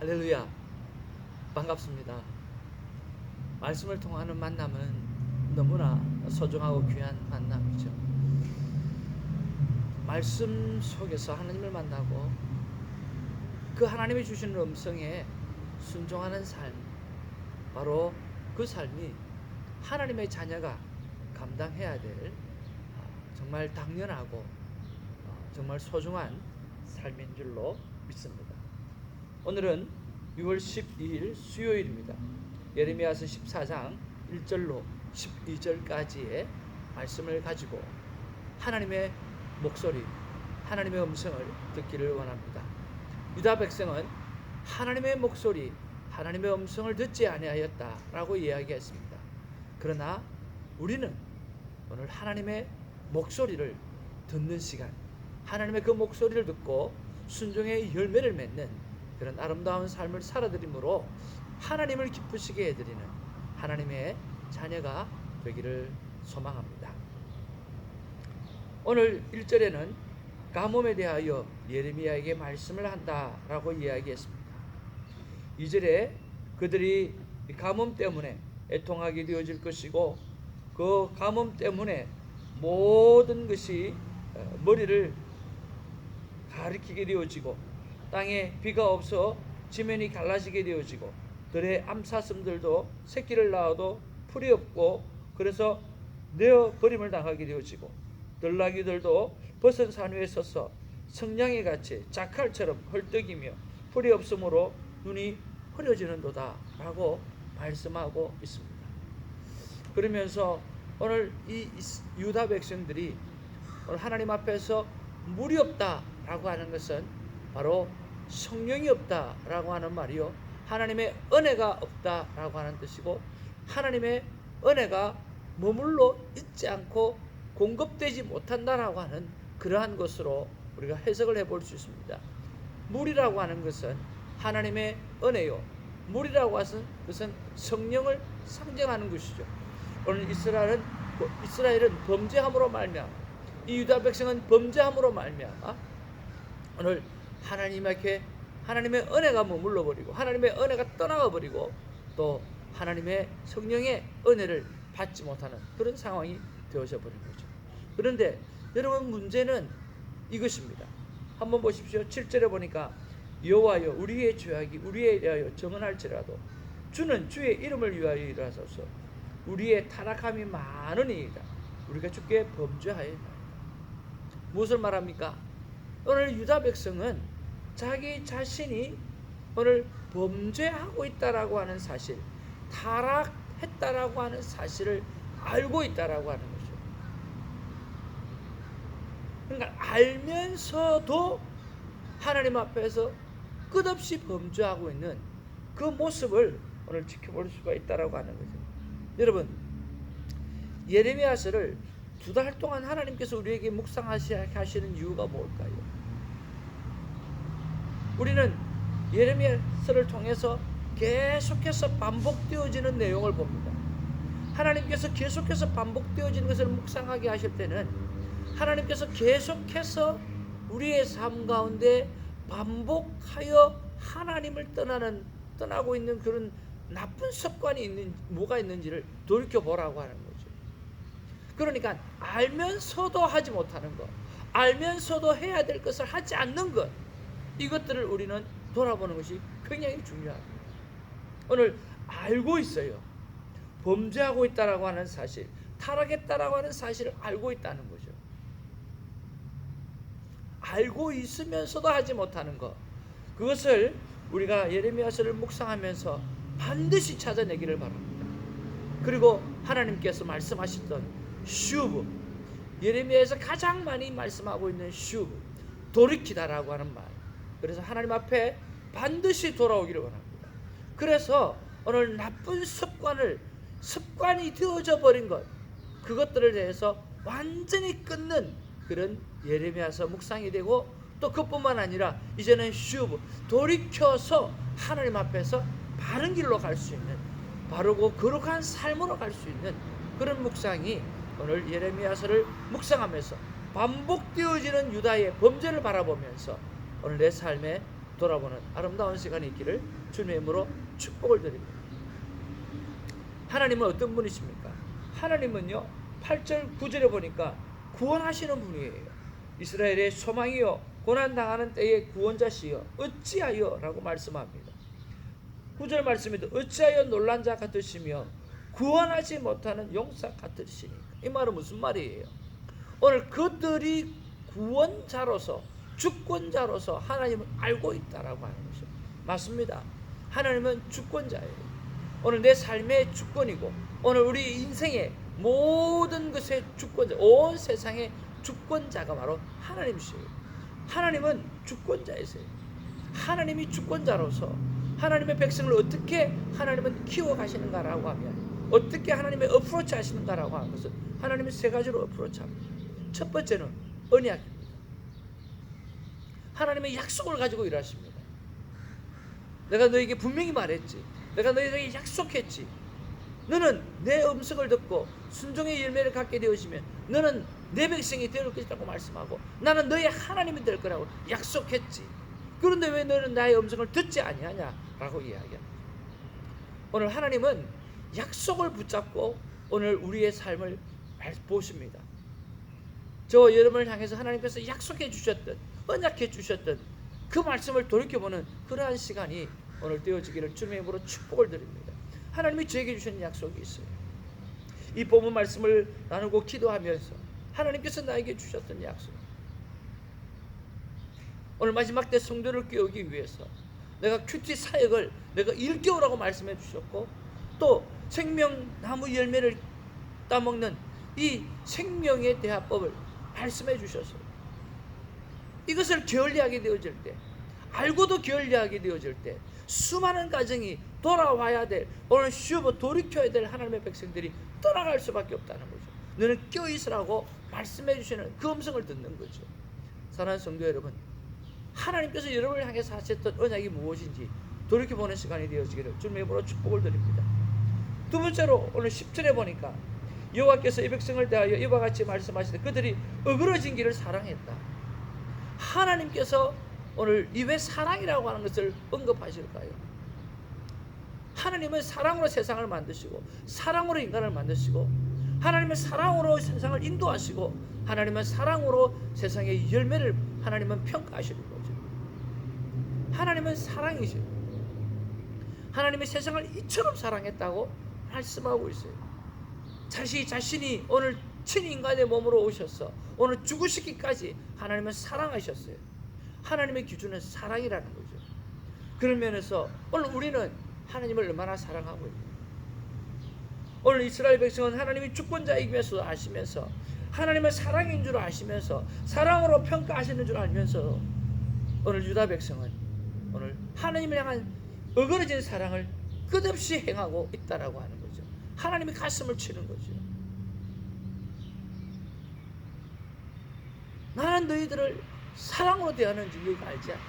할렐루야. 반갑습니다. 말씀을 통하는 만남은 너무나 소중하고 귀한 만남이죠. 말씀 속에서 하나님을 만나고 그 하나님이 주시는 음성에 순종하는 삶, 바로 그 삶이 하나님의 자녀가 감당해야 될 아, 정말 당연하고 어, 정말 소중한 삶인 줄로 믿습니다. 오늘은 6월 12일 수요일입니다. 예레미야서 14장 1절로 12절까지의 말씀을 가지고 하나님의 목소리, 하나님의 음성을 듣기를 원합니다. 유다 백성은 하나님의 목소리, 하나님의 음성을 듣지 아니하였다라고 이야기했습니다. 그러나 우리는 오늘 하나님의 목소리를 듣는 시간, 하나님의 그 목소리를 듣고 순종의 열매를 맺는 그런 아름다운 삶을 살아드림으로 하나님을 기쁘시게 해드리는 하나님의 자녀가 되기를 소망합니다. 오늘 1절에는 가뭄에 대하여 예레미야에게 말씀을 한다라고 이야기했습니다. 2절에 그들이 가뭄 때문에 애통하게 되어질 것이고 그 가뭄 때문에 모든 것이 어, 머리를 가리키게 되어지고 땅에 비가 없어 지면이 갈라지게 되어지고 들의 암사슴들도 새끼를 낳아도 풀이 없고 그래서 내어 버림을 당하게 되어지고 들나귀들도 벗은 산 위에 서서 성냥이 같이 자칼처럼 헐떡이며 풀이 없으므로 눈이 흐려지는도다 라고 말씀하고 있습니다. 그러면서 오늘 이 유다 백성들이 오늘 하나님 앞에서 물이 없다라고 하는 것은 바로 성령이 없다라고 하는 말이요. 하나님의 은혜가 없다라고 하는 뜻이고 하나님의 은혜가 머물러 있지 않고 공급되지 못한다라고 하는 그러한 것으로 우리가 해석을 해볼 수 있습니다. 물이라고 하는 것은 하나님의 은혜요. 물이라고 하는 것은 성령을 상징하는 것이죠. 오늘 이스라엘은 이스라엘은 범죄함으로 말미암아 이 유다 백성은 범죄함으로 말미암아 오늘 하나님에게 하나님의 은혜가 머물러 버리고 하나님의 은혜가 떠나가 버리고 또 하나님의 성령의 은혜를 받지 못하는 그런 상황이 되어져 버린 거죠. 그런데 여러분 문제는 이것입니다. 한번 보십시오. 7절에 보니까 여호와여 우리의 죄악이 우리에 대하여 정언할지라도 주는 주의 이름을 위하여 일하소서 우리의 타락함이 많으니이다. 우리가 주께 범죄하였나이다. 무엇을 말합니까? 오늘 유다 백성은 자기 자신이 오늘 범죄하고 있다라고 하는 사실, 타락했다라고 하는 사실을 알고 있다라고 하는 거죠. 그러니까 알면서도 하나님 앞에서 끝없이 범죄하고 있는 그 모습을 오늘 지켜볼 수가 있다라고 하는 거죠. 여러분 예레미야서를 두 달 동안 하나님께서 우리에게 묵상하시는 이유가 뭘까요? 우리는 예레미야서를 통해서 계속해서 반복되어지는 내용을 봅니다. 하나님께서 계속해서 반복되어지는 것을 묵상하게 하실 때는 하나님께서 계속해서 우리의 삶 가운데 반복하여 하나님을 떠나는 떠나고 있는 그런 나쁜 습관이 있는 뭐가 있는지를 돌이켜 보라고 하는 거죠. 그러니까 알면서도 하지 못하는 것, 알면서도 해야 될 것을 하지 않는 것, 이것들을 우리는 돌아보는 것이 굉장히 중요합니다. 오늘 알고 있어요. 범죄하고 있다라고 하는 사실, 타락했다라고 하는 사실을 알고 있다는 거죠. 알고 있으면서도 하지 못하는 것. 그것을 우리가 예레미야서를 묵상하면서 반드시 찾아내기를 바랍니다. 그리고 하나님께서 말씀하셨던 슈브 예레미야에서 가장 많이 말씀하고 있는 슈브 돌이키다라고 하는 말. 그래서 하나님 앞에 반드시 돌아오기를 원합니다. 그래서 오늘 나쁜 습관을 습관이 되어져 버린 것 그것들을 대해서 완전히 끊는 그런 예레미야서 묵상이 되고 또 그뿐만 아니라 이제는 슈브 돌이켜서 하나님 앞에서 바른 길로 갈 수 있는 바르고 거룩한 삶으로 갈 수 있는 그런 묵상이 오늘 예레미야서를 묵상하면서 반복되어지는 유다의 범죄를 바라보면서 오늘 내 삶에 돌아보는 아름다운 시간이 있기를 주님의 이름으로 축복을 드립니다. 하나님은 어떤 분이십니까? 하나님은요 8절 9절에 보니까 구원하시는 분이에요. 이스라엘의 소망이요 고난 당하는 때의 구원자시여 어찌하여 라고 말씀합니다. 9절 말씀에도 어찌하여 놀란 자 같으시며 구원하지 못하는 용사 같으시니까 이 말은 무슨 말이에요? 오늘 그들이 구원자로서 주권자로서 하나님을 알고 있다라고 하는 것이죠. 맞습니다. 하나님은 주권자예요. 오늘 내 삶의 주권이고 오늘 우리 인생의 모든 것의 주권자, 온 세상의 주권자가 바로 하나님이세요. 하나님은 주권자이세요. 하나님이 주권자로서 하나님의 백성을 어떻게 하나님은 키워 가시는가라고 하면 어떻게 하나님의 어프로치 하시는가라고 하는 것은 하나님이 세 가지로 어프로치 합니다. 첫 번째는 언약입니다. 하나님의 약속을 가지고 일하십니다. 내가 너에게 분명히 말했지. 내가 너희에게 약속했지. 너는 내 음성을 듣고 순종의 열매를 갖게 되어지면 너는 내 백성이 될 것이라고 말씀하고 나는 너의 하나님이 될 거라고 약속했지. 그런데 왜 너는 나의 음성을 듣지 아니하냐라고 이야기합니다. 오늘 하나님은 약속을 붙잡고 오늘 우리의 삶을 보십니다. 저 여러분을 향해서 하나님께서 약속해 주셨던 언약해 주셨던 그 말씀을 돌이켜보는 그러한 시간이 오늘 되어지기를 주님의 이름으로 축복을 드립니다. 하나님이 저에게 주신 약속이 있어요. 이 본문 말씀을 나누고 기도하면서 하나님께서 나에게 주셨던 약속. 오늘 마지막 때 성도를 깨우기 위해서 내가 큐티 사역을 내가 일개월라고 말씀해 주셨고 또 생명나무 열매를 따먹는 이 생명의 대화법을 말씀해 주셨어요. 이것을 게을리하게 되어질 때 알고도 게을리하게 되어질 때 수많은 가정이 돌아와야 될 오늘 쉬어 돌이켜야 될 하나님의 백성들이 떠나갈 수밖에 없다는 거죠. 너는 껴 있으라고 말씀해 주시는 그 음성을 듣는 거죠. 사랑하는 성도 여러분, 하나님께서 여러분을 향해서 하셨던 언약이 무엇인지 돌이켜 보는 시간이 되어지기를 주님의 이름으로 축복을 드립니다. 두 번째로 오늘 10절에 보니까 여호와께서 이 백성을 대하여 이와 같이 말씀하시되 그들이 어그러진 길을 사랑했다. 하나님께서 오늘 이 왜 사랑이라고 하는 것을 언급하실까요? 하나님은 사랑으로 세상을 만드시고 사랑으로 인간을 만드시고 하나님은 사랑으로 세상을 인도하시고 하나님은 사랑으로 세상의 열매를 하나님은 평가하시는 거죠. 하나님은 사랑이죠. 하나님이 세상을 이처럼 사랑했다고 말씀하고 있어요. 자신 자신이 오늘 친 인간의 몸으로 오셔서 오늘 죽으시기까지 하나님은 사랑하셨어요. 하나님의 기준은 사랑이라는 거죠. 그런 면에서 오늘 우리는 하나님을 얼마나 사랑하고 있는 오늘 이스라엘 백성은 하나님이 주권자이면서 아시면서 하나님은 사랑인 줄 아시면서 사랑으로 평가하시는 줄 알면서 오늘 유다 백성은 오늘 하나님을 향한 어그러진 사랑을 끝없이 행하고 있다라고 하는 거죠. 하나님이 가슴을 치는 거죠. 나는 너희들을 사랑으로 대하는지 너희가 알지 않아.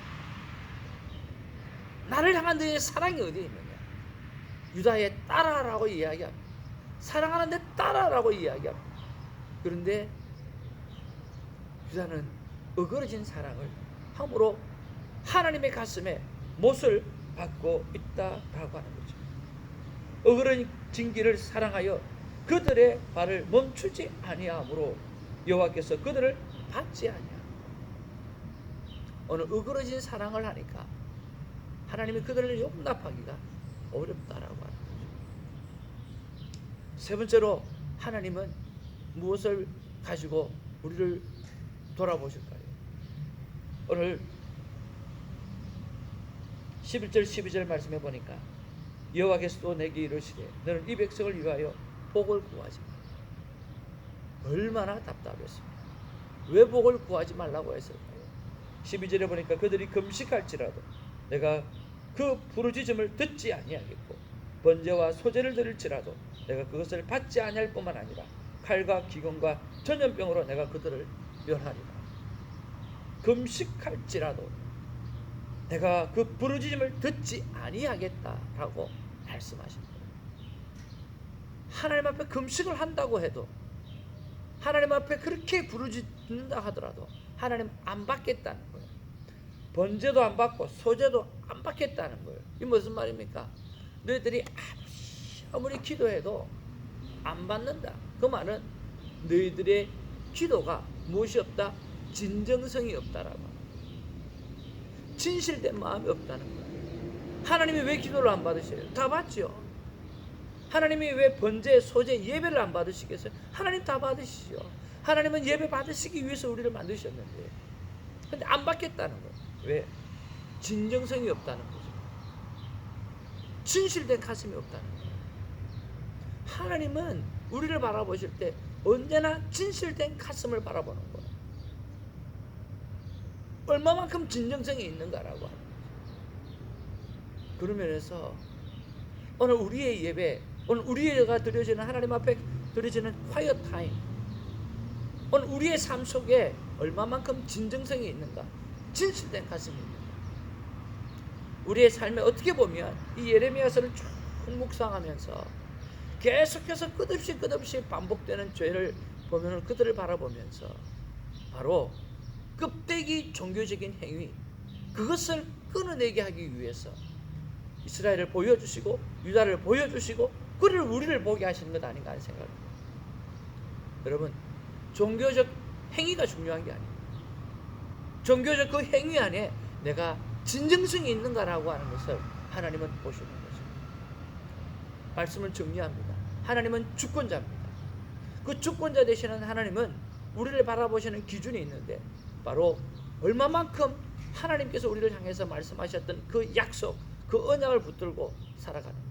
나를 향한 너희의 사랑이 어디에 있느냐. 유다의 딸아라고 이야기합니다. 사랑하는 내 딸아라고 이야기합니다. 그런데 유다는 어그러진 사랑을 함으로 하나님의 가슴에 못을 받고 있다라고 하는 거죠. 어그러진 길을 사랑하여 그들의 발을 멈추지 아니하므로 여호와께서 그들을 받지 아니하. 오늘 어그러진 사랑을 하니까 하나님이 그들을 용납하기가 어렵다라고 하는 거죠. 세 번째로 하나님은 무엇을 가지고 우리를 돌아보실까요? 오늘 11절 12절 말씀해 보니까 여호와께서도 내게 이르시되 너는 이 백성을 위하여 복을 구하지 마. 얼마나 답답했습니까? 왜 복을 구하지 말라고 했을까요? 12절에 보니까 그들이 금식할지라도 내가 그 부르짖음을 듣지 아니하겠고 번제와 소제를 드릴지라도 내가 그것을 받지 아니할 뿐만 아니라 칼과 기근과 전염병으로 내가 그들을 멸하리라. 금식할지라도 내가 그 부르짖음을 듣지 아니하겠다라고 말씀하십니다. 하나님 앞에 금식을 한다고 해도 하나님 앞에 그렇게 부르짖는다 하더라도 하나님 안 받겠다는 거예요. 번제도 안 받고 소제도 안 받겠다는 거예요. 이 무슨 말입니까? 너희들이 아무리 기도해도 안 받는다. 그 말은 너희들의 기도가 무엇이 없다? 진정성이 없다라고. 진실된 마음이 없다는 거예요. 하나님이 왜 기도를 안 받으셔요? 다 받죠. 하나님이 왜 번제, 소제, 예배를 안 받으시겠어요? 하나님 다 받으시죠. 하나님은 예배 받으시기 위해서 우리를 만드셨는데. 근데 안 받겠다는 거예요. 왜? 진정성이 없다는 거죠. 진실된 가슴이 없다는 거예요. 하나님은 우리를 바라보실 때 언제나 진실된 가슴을 바라보는 거예요. 얼마만큼 진정성이 있는가라고 하는 거죠. 그런 면에서 오늘 우리의 예배, 오늘 우리가 드려지는 하나님 앞에 드려지는 콰이어 타임, 오늘 우리의 삶 속에 얼마만큼 진정성이 있는가, 진실된 가슴이 있는가. 우리의 삶에 어떻게 보면 이 예레미야서를 쭉 묵상하면서 계속해서 끝없이 끝없이 반복되는 죄를 보면 그들을 바라보면서 바로 껍데기 종교적인 행위 그것을 끊어내게 하기 위해서 이스라엘을 보여주시고 유다를 보여주시고 그를 우리를 보게 하시는 것 아닌가 하는 생각을 합니다. 여러분 종교적 행위가 중요한 게 아니에요. 종교적 그 행위 안에 내가 진정성이 있는가라고 하는 것을 하나님은 보시는 거죠. 말씀을 정리합니다. 하나님은 주권자입니다. 그 주권자 되시는 하나님은 우리를 바라보시는 기준이 있는데 바로 얼마만큼 하나님께서 우리를 향해서 말씀하셨던 그 약속, 그 언약을 붙들고 살아가는가.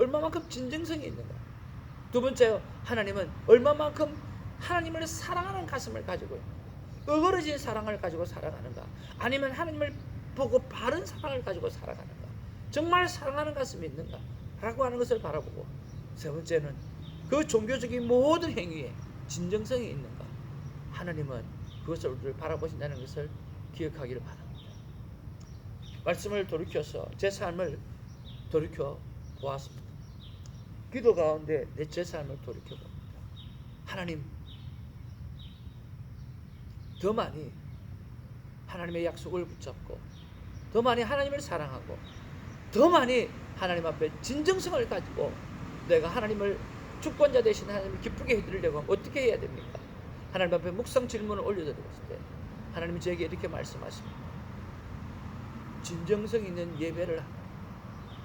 얼마만큼 진정성이 있는가. 두 번째, 하나님은 얼마만큼 하나님을 사랑하는 가슴을 가지고. 어그러진 사랑을 가지고 살아가는가. 아니면 하나님을 보고 바른 사랑을 가지고 살아가는가. 정말 사랑하는 가슴이 있는가. 라고 하는 것을 바라보고 세 번째는 그 종교적인 모든 행위에 진정성이 있는가. 하나님은 그것을 우리를 바라보신다는 것을 기억하기를 바랍니다. 말씀을 돌이켜서 제 삶을 돌이켜 보았습니다. 기도 가운데 내 제 삶을 돌이켜 봅니다. 하나님, 더 많이 하나님의 약속을 붙잡고, 더 많이 하나님을 사랑하고, 더 많이 하나님 앞에 진정성을 가지고 내가 하나님을 주권자 되신 하나님을 기쁘게 해드리려고 하면 어떻게 해야 됩니까? 하나님 앞에 묵상 질문을 올려드렸을 때 하나님이 저에게 이렇게 말씀하십니다. 진정성 있는 예배를 하라.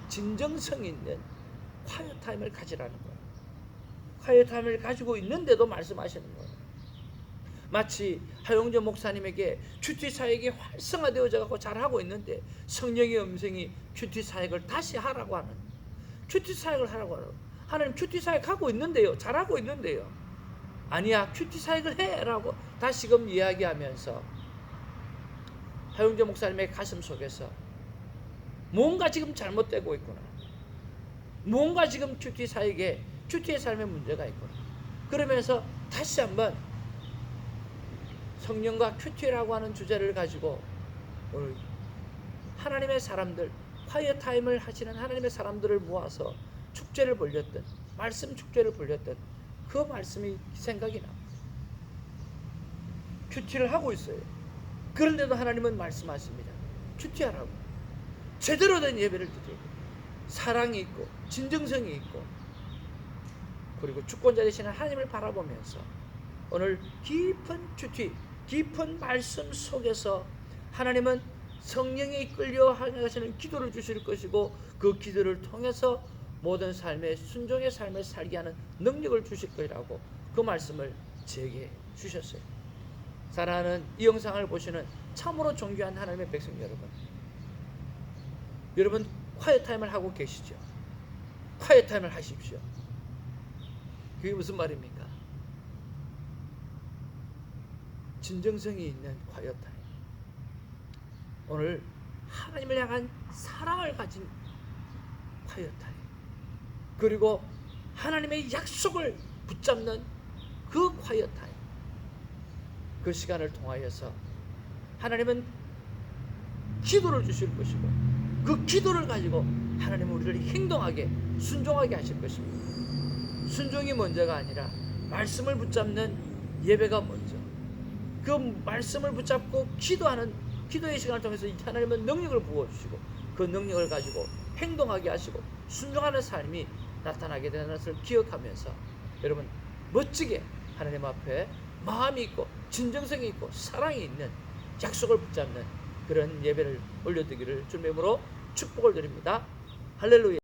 진정성 있는 콰이어 타임을 가지라는 거예요. 타임을 가지고 있는데도 말씀하시는 거예요. 마치 하용조 목사님에게 큐티 사역이 활성화되어져 갖고 잘하고 있는데 성령의 음성이 큐티 사역을 다시 하라고 하는 큐티 사역을 하라고 하는 하나님 큐티 사역 하고 있는데요. 잘하고 있는데요. 아니야 큐티 사역을 해라고 다시금 이야기하면서 하용조 목사님의 가슴 속에서 뭔가 지금 잘못되고 있구나. 뭔가 지금 큐티 사역에 큐티의 삶에 문제가 있구나. 그러면서 다시 한번 성령과 큐티라고 하는 주제를 가지고 오늘 하나님의 사람들 화이어 타임을 하시는 하나님의 사람들을 모아서 축제를 벌렸던 말씀 축제를 벌렸던 그 말씀이 생각이 나. 큐티를 하고 있어요. 그런데도 하나님은 말씀하십니다. 큐티하라고. 제대로 된 예배를 드리고 사랑이 있고 진정성이 있고 그리고 주권자 되시는 하나님을 바라보면서 오늘 깊은 큐티 깊은 말씀 속에서 하나님은 성령에 이끌려 하시는 기도를 주실 것이고 그 기도를 통해서 모든 삶의 순종의 삶을 살게 하는 능력을 주실 것이라고 그 말씀을 제게 주셨어요. 사랑하는 이 영상을 보시는 참으로 존귀한 하나님의 백성 여러분. 여러분 콰이어 타임을 하고 계시죠? 콰이어 타임을 하십시오. 그게 무슨 말입니까? 진정성이 있는 콰이어 타임. 오늘 하나님을 향한 사랑을 가진 콰이어 타임. 그리고 하나님의 약속을 붙잡는 그 콰이어 타임. 그 시간을 통하여서 하나님은 기도를 주실 것이고 그 기도를 가지고 하나님은 우리를 행동하게 순종하게 하실 것입니다. 순종이 먼저가 아니라 말씀을 붙잡는 예배가 먼저 그 말씀을 붙잡고 기도하는 기도의 시간을 통해서 하나님은 능력을 부어주시고 그 능력을 가지고 행동하게 하시고 순종하는 삶이 나타나게 되는 것을 기억하면서 여러분 멋지게 하나님 앞에 마음이 있고 진정성이 있고 사랑이 있는 약속을 붙잡는 그런 예배를 올려드기를 주님으로 축복을 드립니다. 할렐루야.